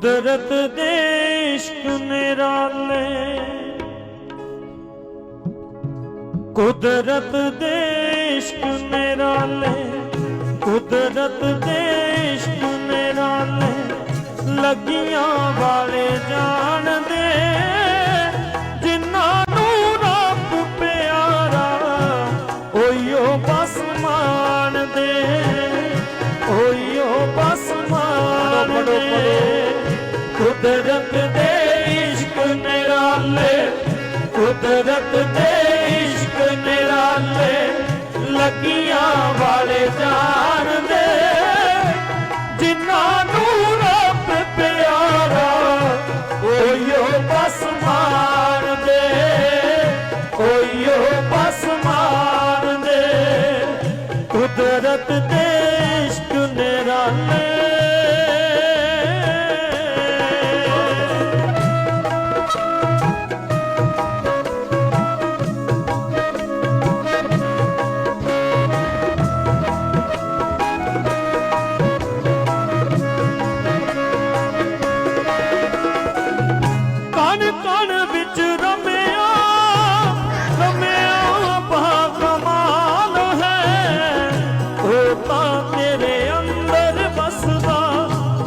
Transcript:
ਕੁਦਰਤ ਦੇ ਇਸ਼ਕ ਨਿਰਾਲੇ। ਕੁਦਰਤ ਦੇ ਇਸ਼ਕ ਨਿਰਾਲੇ, ਕੁਦਰਤ ਦੇ ਇਸ਼ਕ ਨਿਰਾਲੇ, ਲੱਗੀਆਂ ਵਾਲੇ ਜਾਣਦੇ ਜਿਨ੍ਹਾਂ ਨੂੰ ਰੱਬ ਪਿਆਰਾ ਓਯੋ ਬਸ ਮਾਣਦੇ ਕੁਦਰਤ ਦੇ ਇਸ਼ਕ ਨਿਰਾਲੇ, ਕੁਦਰਤ ਦੇ ਇਸ਼ਕ ਨਿਰਾਲੇ, ਲੱਗੀਆਂ ਵਾਲੇ ਜਾਣਦੇ ਜਿਨ੍ਹਾਂ ਨੂੰ ਰੱਬ ਪਿਆਰਾ, ਉਹੀਓ ਬਸ ਮਾਣਦੇ ਉਹੀਓ ਬਸ ਮਾਣਦੇ ਕੁਦਰਤ ਦੇ ਕਣ ਵਿੱਚ